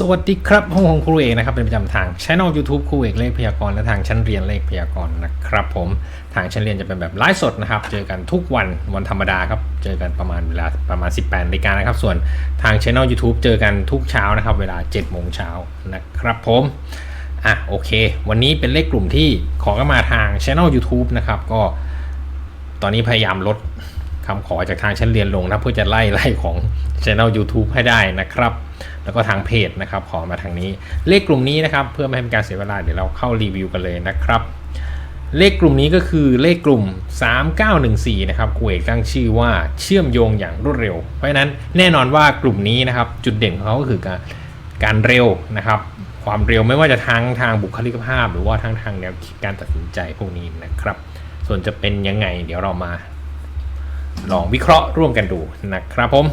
สวัสดีครับห้องของครูเอกนะครับเป็นประจำทางช่อง YouTube ครูเอกเลขพยากรณ์และทางชั้นเรียนเลขพยากรณ์นะครับผมทางชั้นเรียนจะเป็นแบบไลฟ์สดนะครับ เจอกันทุกวันวันธรรมดาครับ เจอกันประมาณเวลาประมาณ 18นาฬิกานะครับ ส่วนทางช่อง YouTube เจอกันทุกเช้านะครับ เวลา7โมงเช้านะครับผมอะโอเค วันนี้เป็นเลขกลุ่มที่ขอกันมาทางช่อง YouTube นะครับก็ตอนนี้พยายามลด คำขอจากทางชั้นเรียนลงนะเพื่อจะไล่ไล่ของ Channel YouTube ให้ได้นะครับ แล้วก็ทางเพจนะครับ ขอมาทางนี้ เลขกลุ่มนี้นะครับ เพื่อไม่ให้เป็นการเสียเวลาเดี๋ยวเราเข้ารีวิวกันเลยนะครับ เลขกลุ่มนี้ก็คือเลขกลุ่ม 3914 นะครับครูเอกตั้งชื่อว่าเชื่อมโยงอย่างรวดเร็ว เพราะฉะนั้นแน่นอนว่ากลุ่มนี้นะครับ จุดเด่นของเขาก็คือการการเร็วนะครับ ความเร็วไม่ว่าจะทั้งทางบุคลิกภาพ หรือว่าทั้งทางแนวคิดการตัดสินใจพวกนี้นะครับ ส่วนจะเป็นยังไง เดี๋ยวเรามา ลองวิเคราะห์ร่วมกันดูนะครับผม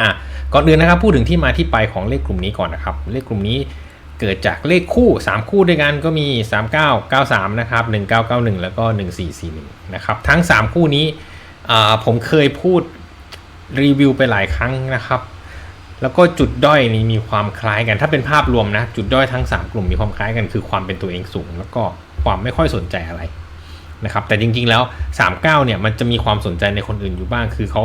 อะก่อนอื่นนะครับพูดถึงที่มาที่ไปของเลขกลุ่มนี้ก่อนนะครับ เลขกลุ่มนี้เกิดจากเลขคู่ 3 คู่ด้วยกันก็มี 3993 นะครับ 1991 แล้วก็ 1441 นะครับทั้ง 3 คู่นี้อ่าผมเคยพูดรีวิวไปหลายครั้งนะครับ แล้วก็จุดด้อยนี้มีความคล้ายกัน ถ้าเป็นภาพรวมนะ จุดด้อยทั้ง 3 กลุ่มมีความคล้ายกันคือความเป็นตัวเองสูง แล้วก็ความไม่ค่อยสนใจอะไร นะครับแต่จริงๆแล้ว 39เนี่ยมันจะมีความสนใจในคนอื่นอยู่บ้าง คือเขา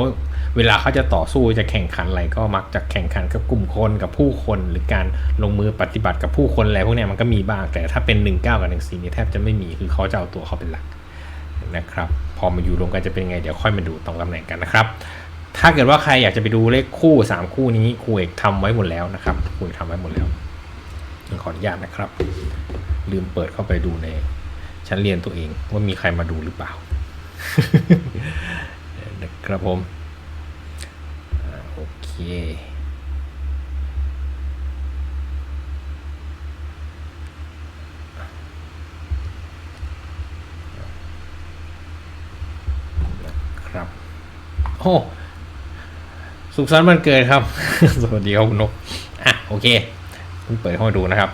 เวลาเขาจะต่อสู้จะแข่งขันอะไรก็มักจะแข่งขันกับกลุ่มคนกับผู้คน หรือการลงมือปฏิบัติกับผู้คนอะไรพวกนี้มันก็มีบ้าง แต่ถ้าเป็น 19 กับ 14เนี่ยแทบจะไม่มีคือเขาจะเอาตัวเขาเป็นหลักนะครับพอมาอยู่รวมกันจะเป็นไงเดี๋ยวค่อยมาดูตรงตำแหน่งกันนะครับถ้าเกิดว่าใครอยากจะไปดูเลขคู่ 3 คู่นี้ครูเอกทำไว้หมดแล้วนะครับครูเอกทำไว้หมดแล้วขออนุญาตนะครับ ลืมเปิดเข้าไปดูใน ชั้นเรียนตัวเอง ว่ามีใครมาดูหรือเปล่านะครับผมโอเคครับโอ้สุขสันต์วันเกิดครับ สวัสดีครับคุณนกอะโอเคคุณเปิดเข้ามาดูนะครับ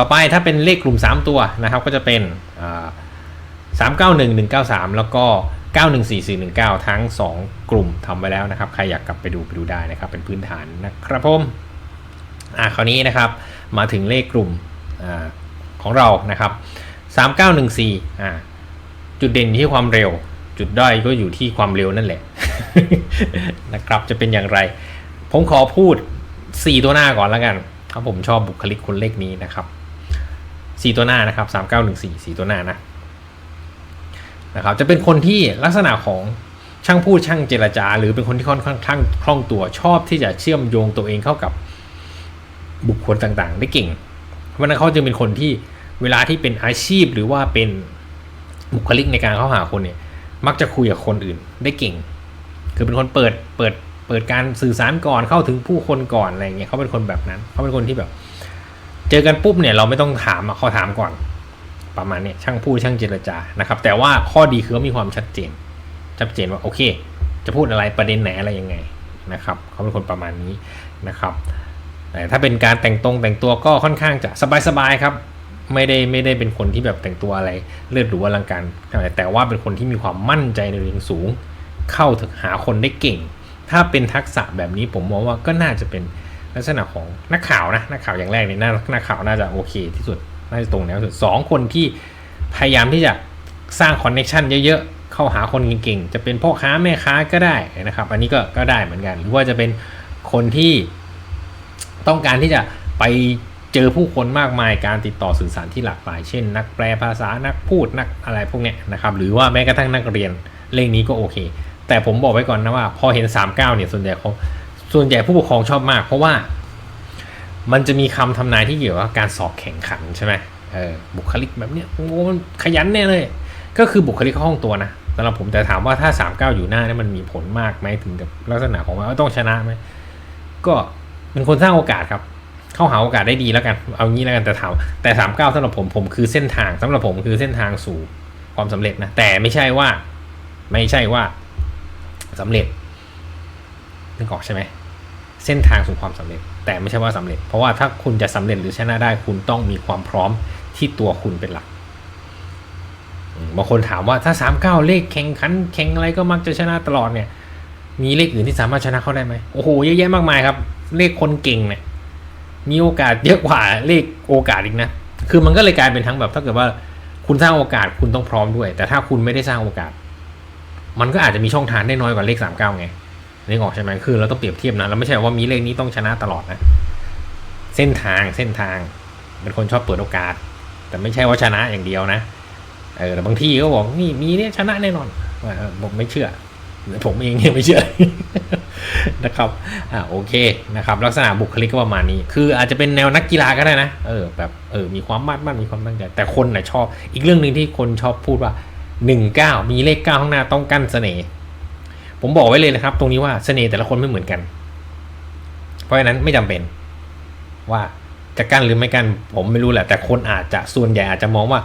ต่อไปถ้าเป็นเลขกลุ่ม 3 ตัวนะครับก็จะเป็นสามเก้าหนึ่งหนึ่งเก้าสามแล้วก็ 914419 ทั้ง 2 กลุ่มทำไว้แล้วนะครับ ใครอยากกลับไปดูไปดูได้นะครับ เป็นพื้นฐานนะครับผมอ่าคราวนี้นะครับมาถึงเลขกลุ่มอของเรานะครับ 3914อ่าจุดเด่นที่ความเร็ว จุดด้อยก็อยู่ที่ความเร็วนั่นแหละนะครับจะเป็นอย่างไร ผมขอพูด 4 ตัวหน้าก่อนแล้วกันเพราะผมชอบบุคลิกคนเลขนี้นะครับ 4 ตัวหน้านะครับ 3914 4 ตัวหน้านะนะครับจะเป็นคนที่ลักษณะของช่างพูดช่างเจรจา หรือเป็นคนที่ค่อนข้างคล่องตัวชอบที่จะเชื่อมโยงตัวเองเข้ากับบุคคลต่างๆ ได้เก่งเพราะฉะนั้นเขาจึงเป็นคนที่เวลาที่เป็นอาชีพหรือว่าเป็นบุคลิกในการเข้าหาคนเนี่ยมักจะคุยกับคนอื่นได้เก่ง คือเป็นคนเปิดเปิดเปิดการสื่อสารก่อนเข้าถึงผู้คนก่อนอะไรเงี้ยเขาเป็นคนแบบนั้นเขาเป็นคนที่แบบ เจอกันปุ๊บเนี่ยเราไม่ต้องถามอะเขาถามก่อน ประมาณเนี้ยช่างพูดช่างเจรจานะครับ แต่ว่าข้อดีคือมีความชัดเจน ชัดเจนว่าโอเค จะพูดอะไรประเด็นไหนอะไรยังไงนะครับเขาเป็นคนประมาณนี้นะครับแต่ถ้าเป็นการแต่งตรงแต่งตัวก็ค่อนข้างจะสบายๆครับ ไม่ได้ไม่ได้เป็นคนที่แบบแต่งตัวอะไรเลือดหรูอลังการอะไรแต่ว่าเป็นคนที่มีความมั่นใจในตัวเองสูง เข้าถึงหาคนได้เก่ง ถ้าเป็นทักษะแบบนี้ผมมองว่าก็น่าจะเป็น ลักษณะของนักข่าวนะนักข่าวอย่างแรกเนี่ยน่านักข่าวน่าจะโอเคที่สุดน่าจะตรงแนวสุดสองคนที่พยายามที่จะสร้างคอนเน็ชันเยอะๆ เข้าหาคนเก่งๆ จะเป็นพ่อค้าแม่ค้าก็ได้นะครับ อันนี้ก็ก็ได้เหมือนกัน หรือว่าจะเป็นคนที่ต้องการที่จะไปเจอผู้คนมากมายการติดต่อสื่อสารที่หลากหลาย เช่น นักแปลภาษานักพูดนักอะไรพวกเนี้ยนะครับ หรือว่าแม้กระทั่งนักเรียนเลขนี้ก็โอเค แต่ผมบอกไว้ก่อนนะว่า พอเห็น 39เนี่ยส่วนใหญ่เขา ส่วนใหญ่ผู้ปกครองชอบมาก เพราะว่ามันจะมีคำทำนายที่เกี่ยวกับการสอบแข่งขันใช่ไหมเออบุคลิกแบบเนี้ยโอ้มันขยันแน่เลย ก็คือบุคลิกห้องตัวนะสำหรับผมแต่ถามว่าถ้า 39 อยู่หน้าเนี่ยมันมีผลมากไหมถึงกับลักษณะของว่าต้องชนะไหมก็เป็นคนสร้างโอกาสครับ เข้าหาโอกาสได้ดีแล้วกัน เอางี้แล้วกันแต่ถามแต่39สำหรับผมผมคือเส้นทางสำหรับผมคือเส้นทางสู่ความสำเร็จนะแต่ไม่ใช่ว่า ไม่ใช่ว่าสำเร็จนึกออกใช่ไหม เส้นทางสู่ความสำเร็จ แต่ไม่ใช่ว่าสำเร็จ เพราะว่าถ้าคุณจะสำเร็จหรือชนะได้คุณต้องมีความพร้อมที่ตัวคุณเป็นหลักบางคนถามว่าถ้าสามเก้าเลขแข่งขันแข่งอะไรก็มักจะชนะตลอดเนี่ย มีเลขอื่นที่สามารถชนะเขาได้ไหมโอ้โหเยอะแยะมากมายครับ เลขคนเก่งเนี่ยมีโอกาสเยอะกว่าเลขโอกาสอีกนะ คือมันก็เลยกลายเป็นทั้งแบบถ้าเกิดว่าคุณสร้างโอกาสคุณต้องพร้อมด้วย แต่ถ้าคุณไม่ได้สร้างโอกาส มันก็อาจจะมีช่องทางได้น้อยกว่าเลขสามเก้าไง นึกออกใช่ไหมคือเราต้องเปรียบเทียบนะเราไม่ใช่ว่ามีเลขนี้ต้องชนะตลอดนะ เส้นทางเส้นทางเป็นคนชอบเปิดโอกาส แต่ไม่ใช่ว่าชนะอย่างเดียวนะเออแต่บางที่ก็บอกนี่มีเนี่ยชนะแน่นอนว่าผมไม่เชื่อผมเองเนี่ยไม่เชื่อนะครับอ่าโอเคนะครับ ลักษณะบุคลิกก็ประมาณนี้ คืออาจจะเป็นแนวนักกีฬาก็ได้นะเออแบบเออมีความมั่นมั่นมีความตั้งใจแต่คนน่ะชอบ อีกเรื่องหนึ่งที่คนชอบพูดว่าหนึ่งเก้ามีเลขเก้าข้างหน้าต้องกั้นเสน่ห์ ผมบอกไว้เลยนะครับ ตรงนี้ว่าเสน่ห์แต่ละคนไม่เหมือนกัน เพราะฉะนั้นไม่จำเป็นว่าจะกั้นหรือไม่กั้นผมไม่รู้แหละ แต่คนอาจจะส่วนใหญ่อาจจะมองว่า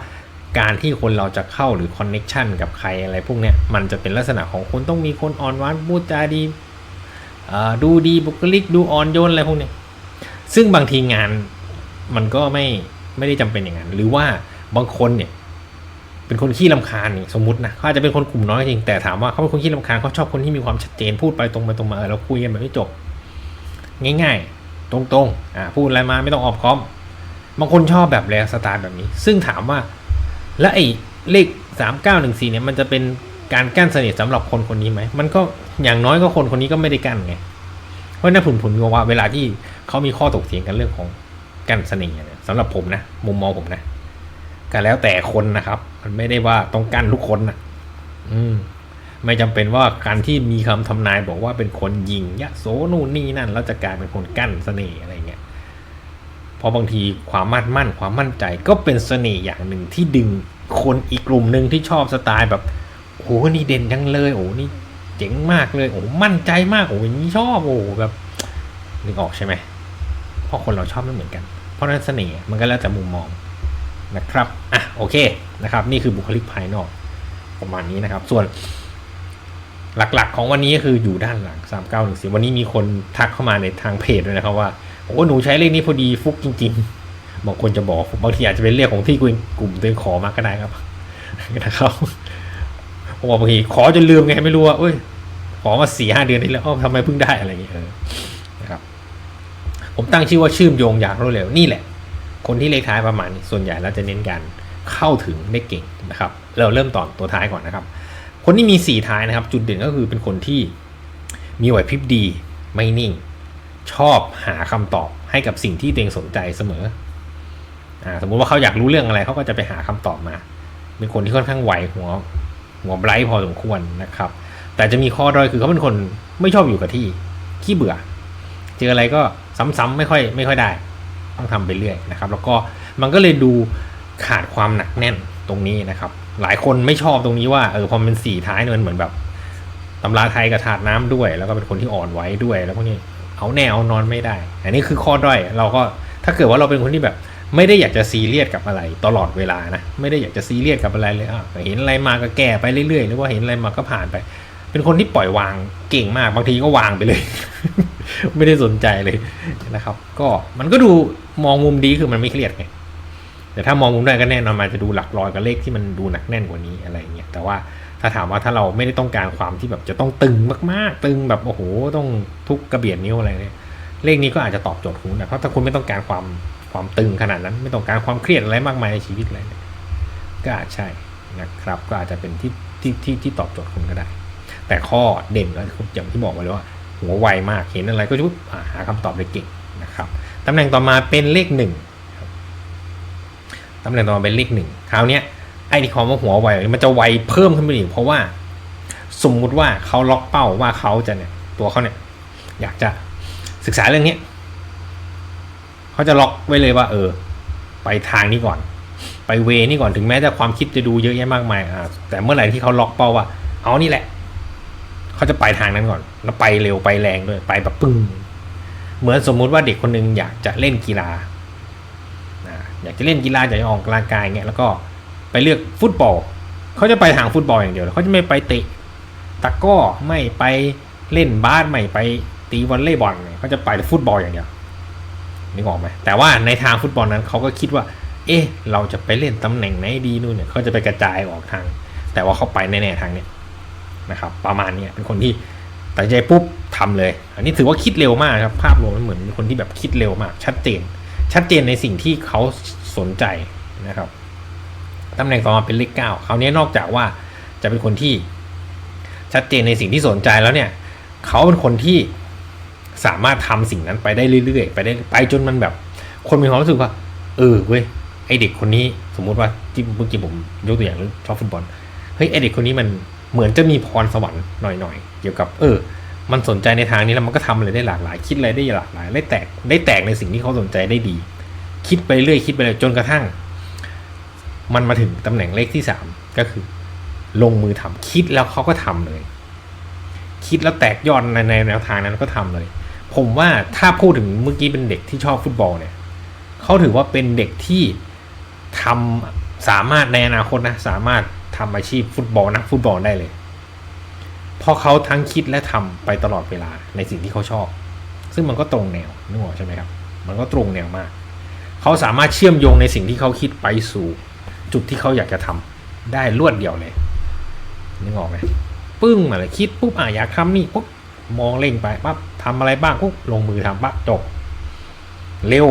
การที่คนเราจะเข้าหรือคอนเน็ชันกับใครอะไรพวกเนี้ยมันจะเป็นลักษณะของคนต้องมีคนอ่อนหวานพูดจาดีดูดีบุคลิกดูอ่อนโยนอะไรพวกนี้ซึ่งบางทีงานมันก็ไม่ไม่ได้จำเป็นอย่างนั้น หรือว่าบางคนเนี่ย เป็นคนขี้ลำคาญนี่สมมตินะเขาอาจจะเป็นคนกลุ่มน้อยจริงแต่ถามว่าเขาเป็นคนขี้ลำคาญเขาชอบคนที่มีความชัดเจนพูดไปตรงไปตรงมาเออเราคุยกันแบบไม่จบ ง่าย ๆ ตรงๆอ่าพูดอะไรมาไม่ต้องออบคอมบางคนชอบแบบแรงสไตล์แบบนี้ ซึ่งถามว่า แล้วไอ้เลขสามเก้าหนึ่งสี่เนี่ยมันจะเป็นการกั้นสนิทสำหรับคนคนนี้ไหมมันก็อย่างน้อยก็คนคนนี้ก็ไม่ได้กั้นไงเพราะนั้นผมผมมองว่าเวลาที่เขามีข้อตกเถียงกันเรื่องของกั้นเสน่ห์เนี่ยสำหรับผมนะมุมมองผมนะ ก็แล้วแต่คนนะครับ มันไม่ได้ว่าต้องกั้นทุกคนนะอืม ไม่จำเป็นว่าการที่มีคำทำนายบอกว่าเป็นคนยิงยะโสนู่นนี่นั่น แล้วจะกลายเป็นคนกั้นเสน่ห์อะไรเงี้ยเพราะบางทีความมั่นมั่น ความมั่นใจก็เป็นเสน่ห์อย่างหนึ่งที่ดึงคนอีกกลุ่มหนึ่งที่ชอบสไตล์แบบโอ้โหนี่เด่นจังเลย โอ้โหนี่เจ๋งมากเลยโอ้โหมั่นใจมากโอ้โหอย่างนี้ชอบโอ้โหแบบนึกออกใช่ไหมเพราะคนเราชอบไม่เหมือนกัน เพราะฉะนั้นเสน่ห์มันก็แล้วแต่มุมมอง นะครับอะโอเคนะครับ นี่คือบุคลิกภายนอกประมาณนี้นะครับ ส่วนหลักๆ ของวันนี้ก็คืออยู่ด้านหลัง 3 9 1 4 วันนี้มีคนทักเข้ามาในทางเพจด้วยนะครับว่าโอ้หนูใช้เลขนี้พอดีฟุกจริง ๆ บางคนจะบอกบางทีอาจจะเป็นเรียกของที่กลุ่มตัวเองขอมาก็ได้ครับนะครับผมบอกบางทีขอจนลืมไงไม่รู้ว่าเอ้ย ขอมาสี่ห้าเดือนที่แล้วอ้าทำไมเพิ่งได้อะไรอย่างเงี้ยนะครับ ผมตั้งชื่อว่าชื่อมโยงอย่างรวดเร็วนี่แหละ คนที่เลขท้ายประมาณส่วนใหญ่แล้วจะเน้นการเข้าถึงได้เก่งนะครับ เราเริ่มตอนตัวท้ายก่อนนะครับ คนที่มีสี่ท้ายนะครับ จุดเด่นก็คือเป็นคนที่มีไหวพริบดีไม่นิ่ง ชอบหาคำตอบให้กับสิ่งที่ตัวเองสนใจเสมออ่าสมมุติว่าเขาอยากรู้เรื่องอะไรเขาก็จะไปหาคำตอบมา เป็นคนที่ค่อนข้างไหวหัวหัวไบรท์พอสมควรนะครับ แต่จะมีข้อด้อยคือเขาเป็นคนไม่ชอบอยู่กับที่ขี้เบื่อ เจออะไรก็ซ้ำๆไม่ค่อยไม่ค่อยได้ ต้องทำไปเรื่อยนะครับ แล้วก็มันก็เลยดูขาดความหนักแน่นตรงนี้นะครับ หลายคนไม่ชอบตรงนี้ว่าเออพอมันสี่ท้ายเนี่ยมันเหมือนแบบตำราไทยกับถาดน้ำด้วย แล้วก็เป็นคนที่อ่อนไหวด้วย แล้วพวกนี้เอาแนวนอนไม่ได้ อันนี้คือข้อด้อยเราก็ถ้าเกิดว่าเราเป็นคนที่แบบไม่ได้อยากจะซีเรียสกับอะไรตลอดเวลานะไม่ได้อยากจะซีเรียสกับอะไรเลยอะเห็นอะไรมาก็แก้ไปเรื่อยๆหรือว่าเห็นอะไรมาก็ผ่านไป เป็นคนที่ปล่อยวางเก่งมากบางทีก็วางไปเลย ไม่ได้สนใจเลยนะครับ ก็มันก็ดูมองมุมดีคือมันไม่เครียดไงแต่ถ้ามองมุมได้ก็แน่นอนมันจะดูหลักร้อยกับเลขที่มันดูหนักแน่นกว่านี้อะไรเงี้ยแต่ว่าถ้าถามว่าถ้าเราไม่ได้ต้องการความที่แบบจะต้องตึงมากๆ ตึงแบบโอ้โหต้องทุกกระเบียดนิ้วอะไรเนี่ยเลขนี้ก็อาจจะตอบโจทย์คุณนะเพราะถ้าคุณไม่ต้องการความความตึงขนาดนั้นไม่ต้องการความเครียดอะไรมากมายในชีวิตอะไรเนี่ยก็อาจใช่นะครับ ก็อาจจะเป็นที่ที่ที่ที่ตอบโจทย์คุณก็ได้ แต่ข้อเด่นก็อย่างที่บอกไปแล้วว่า หัวไวมากเห็นอะไรก็จะปุ๊บหาคำตอบได้เก่งนะครับตำแหน่งต่อมาเป็นเลขหนึ่งตำแหน่งต่อมาเป็นเลขหนึ่งคราวนี้ไอ้ที่ความว่าหัวไวมันจะไวเพิ่มขึ้นไปอีกเพราะว่าสมมุติว่าเขาล็อกเป้าว่าเขาจะเนี่ยตัวเขาเนี่ยอยากจะศึกษาเรื่องนี้เขาจะล็อกไว้เลยว่า เออ ไปทางนี้ก่อน ไปเวนี่ก่อนถึงแม้จะความคิดจะดูเยอะแยะมากมายอ่าแต่เมื่อไหร่ที่เขาล็อกเป้าว่าเอานี่แหละ เขาจะไปทางนั้นก่อน แล้วไปเร็วไปแรงด้วยไปแบบปึ้งเหมือนสมมุติว่าเด็กคนหนึงอยากจะเล่นกีฬาอยากจะเล่นกีฬาอยากจะออกกำลังกายเงี้ยแล้วก็ไปเลือกฟุตบอลเขาจะไปทางฟุตบอลอย่างเดียวเขาจะไม่ไปเตะตะก้อไม่ไปเล่นบาสไม่ไปตีวอลเลย์บอลเนี่ยเขาจะไปฟุตบอลอย่างเดียวนึกออกไหมแต่ว่าในทางฟุตบอลนั้นเขาก็คิดว่า เอ๊ะ เราจะไปเล่นตำแหน่งไหนดีนู่นเนี่ยเขาจะไปกระจายออกทาง แต่ว่าเขาไปแน่ๆทางเนี้ย นะครับประมาณนี้เป็นคนที่ตัดใจปุ๊บทำเลย อันนี้ถือว่าคิดเร็วมากครับภาพรวมมันเหมือนเป็นคนที่แบบคิดเร็วมาก ชัดเจน ชัดเจนในสิ่งที่เขาสนใจนะครับตำแหน่งต่อมาเป็นเลขเก้าคราวนี้นอกจากว่าจะเป็นคนที่ชัดเจนในสิ่งที่สนใจแล้วเนี่ยเขาเป็นคนที่สามารถทำสิ่งนั้นไปได้เรื่อยๆ ไปได้ไปจนมันแบบ คนมีความรู้สึกว่า เออเว้ยไอเด็กคนนี้สมมุติว่าที่เมื่อกี้ผมยกตัวอย่างเรื่องชอบฟุตบอลเฮ้ยไอเด็กคนนี้มัน เหมือนจะมีพรสวรรค์หน่อยๆ เกี่ยวกับ เออ มันสนใจในทางนี้แล้วมันก็ทำอะไรได้หลากหลาย คิดอะไรได้หลากหลายได้แตกได้แตกในสิ่งที่เขาสนใจได้ดี คิดไปเรื่อยคิดไปเลยจนกระทั่ง มันมาถึงตำแหน่งเลขที่สามก็คือ ลงมือทำคิดแล้วเขาก็ทำเลย คิดแล้วแตกยอดในในแนวทางนั้นก็ทำเลย ผมว่าถ้าพูดถึงเมื่อกี้เป็นเด็กที่ชอบฟุตบอลเนี่ยเขาถือว่าเป็นเด็กที่ทำสามารถในอนาคตนะสามารถ ทำอาชีพฟุตบอลนักฟุตบอลได้เลย เพราะเขาทั้งคิดและทำไปตลอดเวลาในสิ่งที่เขาชอบ ซึ่งมันก็ตรงแนวนึกออกใช่ไหมครับ มันก็ตรงแนวมาก เขาสามารถเชื่อมโยงในสิ่งที่เขาคิดไปสู่ จุดที่เขาอยากจะทำได้รวดเดียวเลยนึกออกไหมปึ้งมาเลยคิดปุ๊บอะอยากทำนี่ปุ๊บมองเล่งไปปั๊บทำอะไรบ้างปุ๊บลงมือทำปั๊บจบเร็ว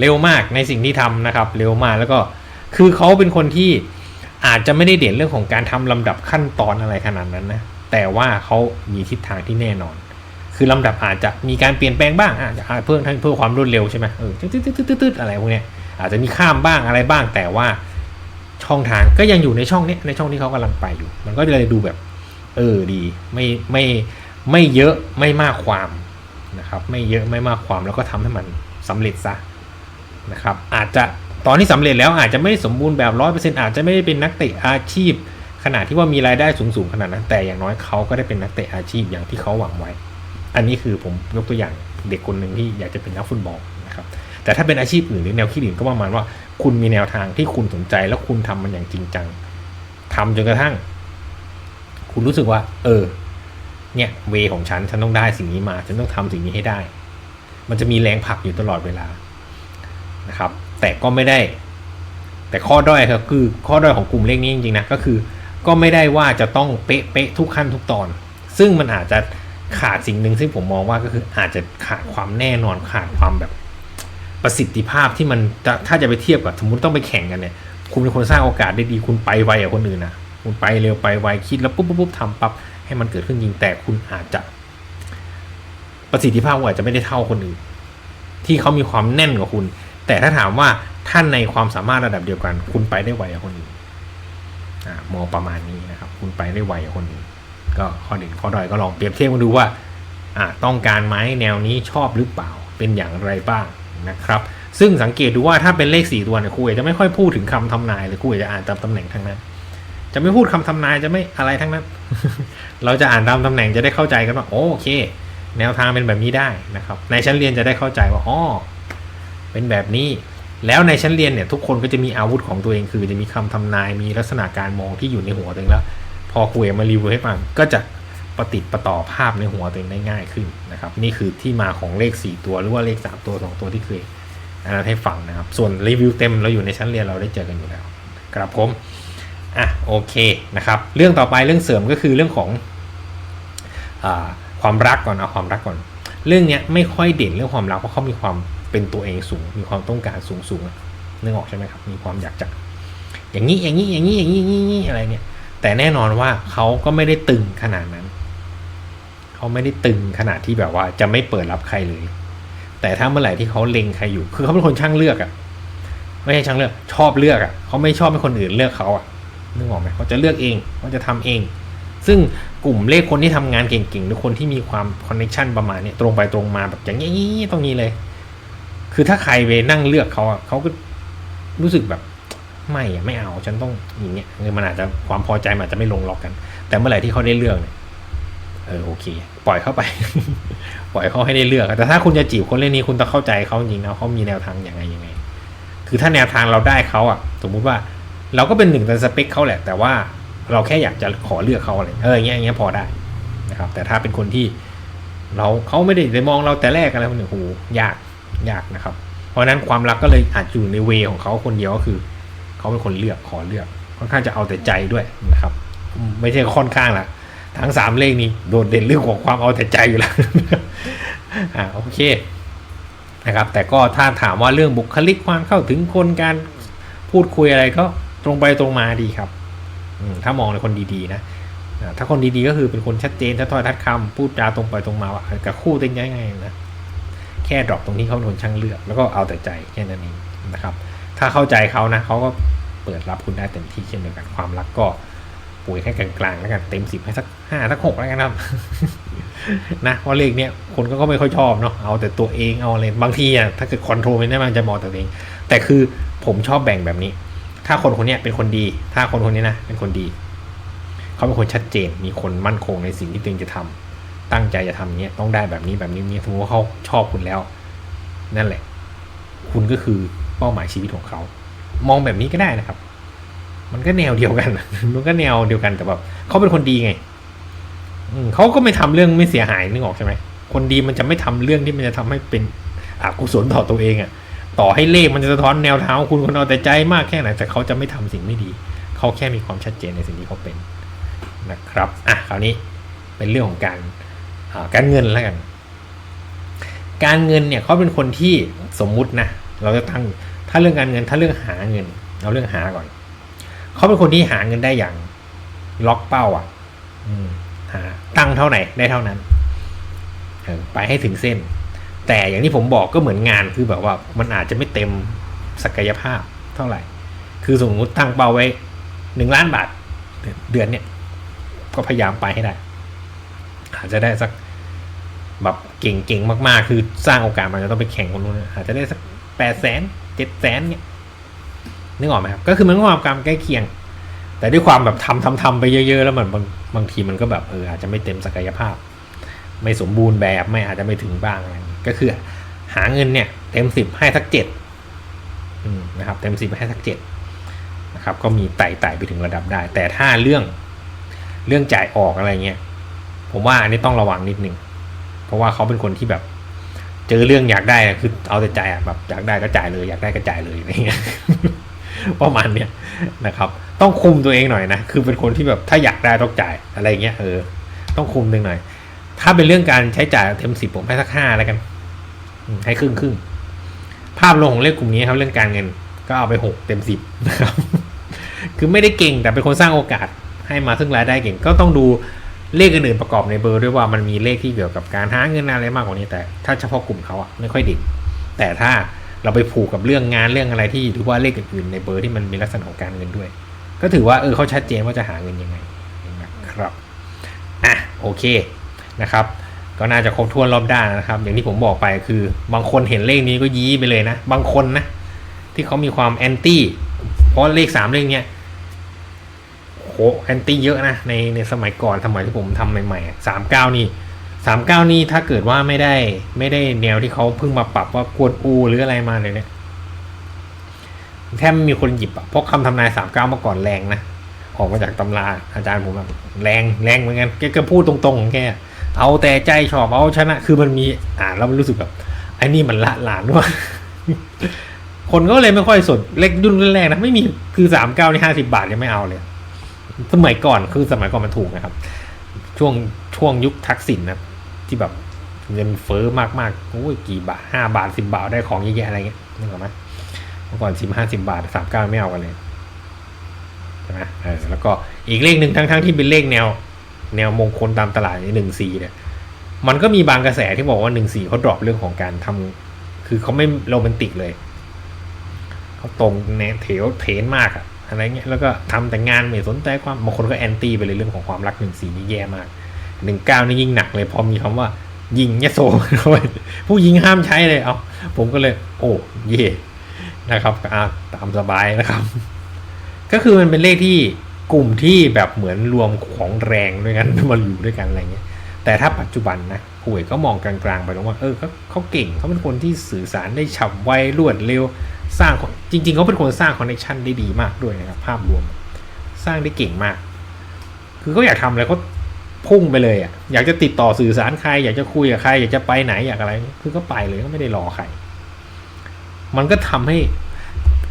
เร็วมากในสิ่งที่ทำนะครับ เร็วมากแล้วก็ คือเขาเป็นคนที่อาจจะไม่ได้เด่นเรื่องของการทำลำดับขั้นตอนอะไรขนาดนั้นนะ แต่ว่าเขามีทิศทางที่แน่นอน คือลำดับอาจจะมีการเปลี่ยนแปลงบ้างอาจจะเพิ่มทั้งเพื่อความรวดเร็วใช่ไหมเออตึ๊ดตึ๊ดตึ๊ดอะไรพวกเนี้ยอาจจะมีข้ามบ้างอะไรบ้าง แต่ว่าช่องทางก็ยังอยู่ในช่องนี้ในช่องที่เขากำลังไปอยู่ มันก็เลยดูแบบ เออดี ไม่ไม่ไม่เยอะไม่มากความนะครับ ไม่เยอะไม่มากความแล้วก็ทำให้มันสำเร็จซะนะครับ อาจจะ ตอนที่สำเร็จแล้วอาจจะไม่สมบูรณ์แบบร้อยเปอร์เซ็นต์อาจจะไม่ได้เป็นนักเตะอาชีพ ขนาดที่ว่ามีรายได้สูงๆขนาดนั้นแต่อย่างน้อยเขาก็ได้เป็นนักเตะอาชีพอย่างที่เขาหวังไว้ อันนี้คือผมยกตัวอย่างเด็กคนหนึ่งที่อยากจะเป็นนักฟุตบอลนะครับแต่ถ้าเป็นอาชีพอื่นหรือแนวคิดอื่นก็ประมาณว่า คุณมีแนวทางที่คุณสนใจแล้วคุณทำมันอย่างจริงจังทำจนกระทั่ง คุณรู้สึกว่า เออ เนี่ยเวของฉันฉันต้องได้สิ่งนี้มา ฉันต้องทำสิ่งนี้ให้ได้ มันจะมีแรงผลักอยู่ตลอดเวลานะครับ แต่ก็ไม่ได้ แต่ข้อด้อยครับคือข้อด้อยของกลุ่มเลขนี้จริงๆนะก็คือ ก็ไม่ได้ว่าจะต้องเป๊ะเป๊ะทุกขั้นทุกตอน ซึ่งมันอาจจะขาดสิ่งหนึ่งซึ่งผมมองว่าก็คืออาจจะขาดความแน่นอนขาดความแบบประสิทธิภาพที่มันจะถ้าจะไปเทียบกับสมมติต้องไปแข่งกันเนี่ยคุณเป็นคนสร้างโอกาสได้ดีคุณไปไวกว่าคนอื่นนะคุณไปเร็วไปไวคิดแล้วปุ๊บปุ๊บปุ๊บทำปั๊บให้มันเกิดขึ้นจริงแต่คุณอาจจะ ประสิทธิภาพอาจจะไม่ได้เท่าคนอื่น ที่เขามีความแน่นกว่าคุณ แต่ถ้าถามว่าท่านในความสามารถระดับเดียวกัน คุณไปได้ไวกว่าคนอื่นอ่ามองประมาณนี้นะครับ คุณไปได้ไวกว่าคนอื่นก็ข้อเด่นข้อด้อยก็ลองเปรียบเทียบกันดูว่าอ่าต้องการไหมแนวนี้ชอบหรือเปล่าเป็นอย่างไรบ้างนะครับ ซึ่งสังเกตดูว่าถ้าเป็นเลขสี่ตัวเนี่ยครูเอกจะไม่ค่อยพูดถึงคำทำนายเลยครูเอกจะอ่านตามตำแหน่งทั้งนั้น จะไม่พูดคำทำนายจะไม่อะไรทั้งนั้น เราจะอ่านตามตำแหน่งจะได้เข้าใจกันว่าโอเค แนวทางเป็นแบบนี้ได้นะครับ ในชั้นเรียนจะได้เข้าใจว่าอ๋อ เป็นแบบนี้ แล้วในชั้นเรียนเนี่ยทุกคนก็จะมีอาวุธของตัวเองคือจะมีคำทำนายมีลักษณะการมองที่อยู่ในหัวตัวเองแล้ว พอครูเอกมารีวิวให้ฟังก็จะประติดประต่อภาพในหัวตัวเองได้ง่ายขึ้นนะครับ นี่คือที่มาของเลข 4 ตัวหรือว่าเลข 3 ตัว 2 ตัวที่เคยอันนั้นให้ฟังนะครับ ส่วนรีวิวเต็มเราอยู่ในชั้นเรียนเราได้เจอกันอยู่แล้วครับผมอะโอเคนะครับ เรื่องต่อไปเรื่องเสริมก็คือเรื่องของอความรักก่อนเอาความรักก่อน เรื่องเนี้ยไม่ค่อยเด่นเรื่องความรักเพราะเขามีความ เป็นตัวเองสูง มีความต้องการสูงสูงนึกออกใช่ไหมครับ มีความอยากจะอย่างนี้อย่างนี้อย่างนี้อย่างนี้อย่างนี้อะไรเนี่ย แต่แน่นอนว่าเขาก็ไม่ได้ตึงขนาดนั้น เขาไม่ได้ตึงขนาดที่แบบว่าจะไม่เปิดรับใครเลย แต่ถ้าเมื่อไหร่ที่เขาเล็งใครอยู่ คือเขาเป็นคนช่างเลือกอะไม่ใช่ช่างเลือก ชอบเลือกอะเขาไม่ชอบให้คนอื่นเลือกเขาอะนึกออกไหมเขาจะเลือกเองเขาจะทำเอง ซึ่งกลุ่มเลขคนที่ทำงานเก่งๆ หรือคนที่มีความคอนเนคชันประมาณนี้ตรงไปตรงมาแบบอย่างนี้ตรงนี้เลย คือถ้าใครไปนั่งเลือกเขาอะเขาก็รู้สึกแบบไม่อะไม่เอาฉันต้องอย่างเงี้ยเงินมันอาจจะความพอใจมันอาจจะไม่ลงล็อกกัน แต่เมื่อไหร่ที่เขาได้เลือกเนี่ยเออโอเค ปล่อยเข้าไป ปล่อยเขาให้ได้เลือกแต่ถ้าคุณจะจีบคนเล่นนี้คุณต้องเข้าใจเขาจริงนะเขามีแนวทางอย่างไงยังไง คือถ้าแนวทางเราได้เขาอะ สมมุติว่า เราก็เป็นหนึ่งในสเปคเขาแหละ แต่ว่าเราแค่อยากจะขอเลือกเขาอะไรเอออย่างเงี้ยอย่างเงี้ยพอได้นะครับ แต่ถ้าเป็นคนที่ เราเขาไม่ได้ไปมองเราแต่แรกอะไรพวกนี้โหยาก ยากนะครับ เพราะฉะนั้นความรักก็เลยอาจอยู่ในเวของเขาคนเดียวก็คือ เขาเป็นคนเลือกขอเลือก ค่อนข้างจะเอาแต่ใจด้วยนะครับ ไม่ใช่ค่อนข้างละทั้งสามเลขนี้โดดเด่นเรื่องของความเอาแต่ใจอยู่แล้วอ่าโอเคนะครับ แต่ก็ถ้าถามว่าเรื่องบุคลิกความเข้าถึงคนการพูดคุยอะไรก็ตรงไปตรงมาดีครับถ้ามองในคนดีๆนะถ้าคนดีๆก็คือเป็นคนชัดเจนชัดถ้อยทัดคำพูดจาตรงไปตรงมาว่ากับคู่เป็นยังไงนะ แค่ดรอปตรงนี้เขาเป็นคนช่างเลือก แล้วก็เอาแต่ใจแค่นั้นเองนะครับ ถ้าเข้าใจเขานะเขาก็เปิดรับคุณได้เต็มที่เช่นเดียวกันความรักก็ปุ๋ยแค่กลางๆแล้วกันเต็มสิบให้สักห้าสักหกแล้วกันครับนะเพราะเลขเนี้ยคนก็ไม่ค่อยชอบเนาะเอาแต่ตัวเองเอาอะไรบางทีอะถ้าเกิดคอนโทรลไม่ได้มันจะมองแต่ตัวเอง แต่คือผมชอบแบ่งแบบนี้ ถ้าคนคนเนี้ยเป็นคนดี ถ้าคนคนนี้นะเป็นคนดี เขาเป็นคนชัดเจนมีคนมั่นคงในสิ่งที่ตัวเองจะทำ ตั้งใจจะทำเนี้ยต้องได้แบบนี้แบบนี้นี้สมมติว่าเขาชอบคุณแล้ว นั่นแหละ คุณก็คือเป้าหมายชีวิตของเขา มองแบบนี้ก็ได้นะครับ มันก็แนวเดียวกัน มันก็แนวเดียวกันแต่แบบเขาเป็นคนดีไงเขาก็ไม่ทำเรื่องไม่เสียหายนึกออกใช่ไหมคนดีมันจะไม่ทำเรื่องที่มันจะทำให้เป็นอกุศลต่อตัวเองอะ่ะ ต่อให้เลขมันจะสะท้อนแนวทางของคุณคนเอาแต่ใจมากแค่ไหนแต่เขาจะไม่ทำสิ่งไม่ดี เขาแค่มีความชัดเจนในสิ่งที่เขาเป็นนะครับ อะคราวนี้เป็นเรื่องของการ การเงินแล้วกัน การเงินเนี่ยเขาเป็นคนที่สมมุตินะเราจะตั้งถ้าเรื่องการเงินถ้าเรื่องหาเงินเอาเรื่องหาก่อนเขาเป็นคนที่หาเงินได้อย่างล็อกเป้าอะหาตั้งเท่าไหร่ได้เท่านั้นไปให้ถึงเส้น แต่อย่างที่ผมบอกก็เหมือนงานคือแบบว่ามันอาจจะไม่เต็มศักยภาพเท่าไหร่ คือสมมติตั้งเป้าไว้หนึ่งล้านบาทเดือนเนี่ยก็พยายามไปให้ได้ อาจจะได้สัก แบบเก่งๆ มากๆ คือสร้างโอกาสมันจะต้องไปแข่งคนนู้นอาจจะได้สักแปดแสนเจ็ดแสนเนี่ยนึกออกไหมครับ ก็คือมันก็ความการใกล้เคียง แต่ด้วยความแบบทำทำทำไปเยอะ ๆ แล้วมันบางบางทีมันก็แบบเอออาจจะไม่เต็มศักยภาพ ไม่สมบูรณ์แบบไม่อาจจะไม่ถึงบ้างอะไรนี้ก็คือ หาเงินเนี่ย เต็มสิบให้สักเจ็ดนะครับ เต็มสิบให้สักเจ็ดนะครับ ก็มีไต่ไต่ไปถึงระดับได้ แต่ถ้าเรื่องเรื่องจ่ายออกอะไรเงี้ยผมว่าอันนี้ต้องระวังนิดนึง เพราะว่าเขาเป็นคนที่แบบ เจอเรื่องอยากได้คือเอาแต่ใจอะแบบอยากได้ก็จ่ายเลยอยากได้ก็จ่ายเลยอะไรเงี้ยประมาณเนี้ยนะครับ ต้องคุมตัวเองหน่อยนะคือเป็นคนที่แบบถ้าอยากได้ต้องจ่ายอะไรเงี้ยเออ ต้องคุมตัวเองหน่อย ถ้าเป็นเรื่องการใช้จ่ายเต็มสิบผมให้สักห้าแล้วกันให้ครึ่งครึ่งภาพรวมของเลขกลุ่มนี้ครับเรื่องการเงินก็เอาไปหกเต็มสิบนะครับ คือไม่ได้เก่งแต่เป็นคนสร้างโอกาสให้มาซึ่งรายได้เก่ง ก็ต้องดู เลขอื่นๆประกอบในเบอร์ด้วยว่ามันมีเลขที่เกี่ยวกับการหาเงินอะไรมากกว่านี้แต่ ถ้าเฉพาะกลุ่มเขาอะไม่ค่อยเด่นแต่ถ้าเราไปผูกกับเรื่องงานเรื่องอะไรที่หรือว่าเลขอื่นๆในเบอร์ที่มันมีลักษณะของการเงินด้วย ก็ถือว่าเออเขาชัดเจนว่าจะหาเงินยังไงนะครับอะโอเคนะครับก็น่าจะครบถ้วนรอบด้านนะครับ อย่างที่ผมบอกไปคือบางคนเห็นเลขนี้ก็ยี้ไปเลยนะ บางคนนะ ที่เขามีความแอนตี้เพราะเลขสามเลขเนี้ย โหแอนตี้เยอะนะในในสมัยก่อนสมัยที่ผมทำใหม่ๆสามเก้านี่สามเก้านี่ถ้าเกิดว่าไม่ได้ไม่ได้แนวที่เขาเพิ่งมาปรับว่ากวนอูหรืออะไรมาเลยเนี่ยแทบไม่มีคนหยิบอะเพราะคำทำนายสามเก้าเมื่อก่อนแรงนะออกมาจากตำราอาจารย์ผมแบบแรงแรงเหมือนกันแกก็พูดตรงๆของแกเอาแต่ใจชอบเอาชนะ คือมันมีอ่านแล้วมันรู้สึกแบบไอ้นี่มันละหลานว่าคนก็เลยไม่ค่อยสนเล็กรุ่นแรกนะไม่มีคือสามเก้านี่ห้าสิบาทยังไม่เอาเลย สมัยก่อนคือสมัยก่อนมันถูกนะครับ ช่วงช่วงยุคทักษิณนะที่แบบเงินเฟ้อมากๆโอ้ยกี่บาทห้าบาทสิบบาทได้ของเยอะแยะอะไรเงี้ยนึกออกไหมเมื่อก่อนสิบห้าสิบาทสามเก้าไม่เอากันเลยใช่ไหมเออแล้วก็อีกเลขหนึ่งทั้งๆที่เป็นเลขแนว แนวมงคลตามตลาดหนึ่งสี่เนี่ย มันก็มีบางกระแสที่บอกว่าหนึ่งสี่เขาดรอปเรื่องของการทำคือเขาไม่โรแมนติกเลย เขาตรงแนวเถวเทนมากอะ อะไรเงี้ยแล้วก็ทำแต่งานไม่สนใจความบางคนก็แอนตี้ไปเลยเรื่องของความรักหนึ่งสี่นี่แย่มากหนึ่งเก้านี่ยิ่งหนักเลยพอมีคำว่า ยิงยโสเข้าไปผู้หญิงห้ามใช้เลยเอาผมก็เลย โอ้เย่นะครับอ่าตามสบายนะครับ ก็คือมันเป็นเลขที่กลุ่มที่แบบเหมือนรวมของแรงด้วยกันมาอยู่ด้วยกันอะไรเงี้ยแต่ถ้าปัจจุบันนะหวยก็มองกลางๆไปตรงว่าเออเขาเขาเก่งเขาเป็นคนที่สื่อสารได้ฉับไวรวดเร็ว สร้างจริง ๆเขาเป็นคนสร้างคอนเนคชันได้ดีมากด้วยนะครับ ภาพรวม สร้างได้เก่งมาก คือเขาอยากทำอะไรเขาพุ่งไปเลยอะอยากจะติดต่อสื่อสารใคร อยากจะคุยกับใคร อยากจะไปไหนอยากอะไร คือก็ไปเลยก็ไม่ได้รอใคร มันก็ทำให้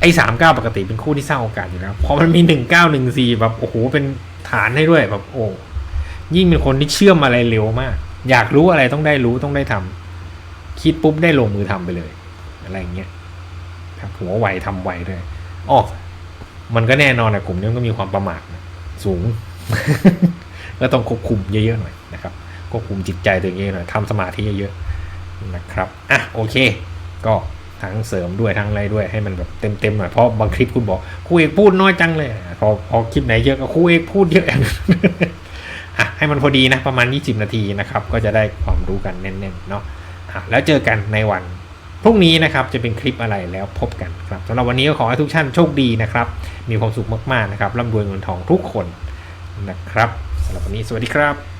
ไอ้สามเก้าปกติเป็นคู่ที่สร้างโอกาสอยู่แล้วพอมันมีหนึ่งเก้าหนึ่งสี่แบบโอ้โหเป็นฐานให้ด้วยแบบโอ้ยิ่งเป็นคนที่เชื่อมอะไรเร็วมาก อยากรู้อะไรต้องได้รู้ต้องได้ทำคิดปุ๊บได้ลงมือทำไปเลย อะไรอย่างเงี้ย ครับหัวไวทำไวด้วยอ๋อมันก็แน่นอนนะกลุ่มนี้ก็มีความประมาทนะสูงก็ต้องควบคุมเยอะๆหน่อยนะครับควบคุมจิตใจตัวเองยอะหน่อยทำสมาธิเยอะๆนะครับอะโอเค ก็ทั้งเสริมด้วยทั้งอะไรด้วยให้มันแบบเต็มๆหน่อยเพราะบางคลิปคุณบอกครูเอกพูดน้อยจังเลยพอพอคลิปไหนเยอะก็ครูเอกพูดเยอะอะให้มันพอดีนะประมาณ 20 นาทีนะครับ ก็จะได้ความรู้กันแน่นๆเนาะแล้วเจอกันในวัน พรุ่งนี้นะครับจะเป็นคลิปอะไรแล้วพบกันครับสำหรับวันนี้ก็ขอให้ทุกท่านโชคดีนะครับ มีความสุขมากๆนะครับร่ำรวยเงินทองทุกคนนะครับสำหรับวันนี้สวัสดีครับ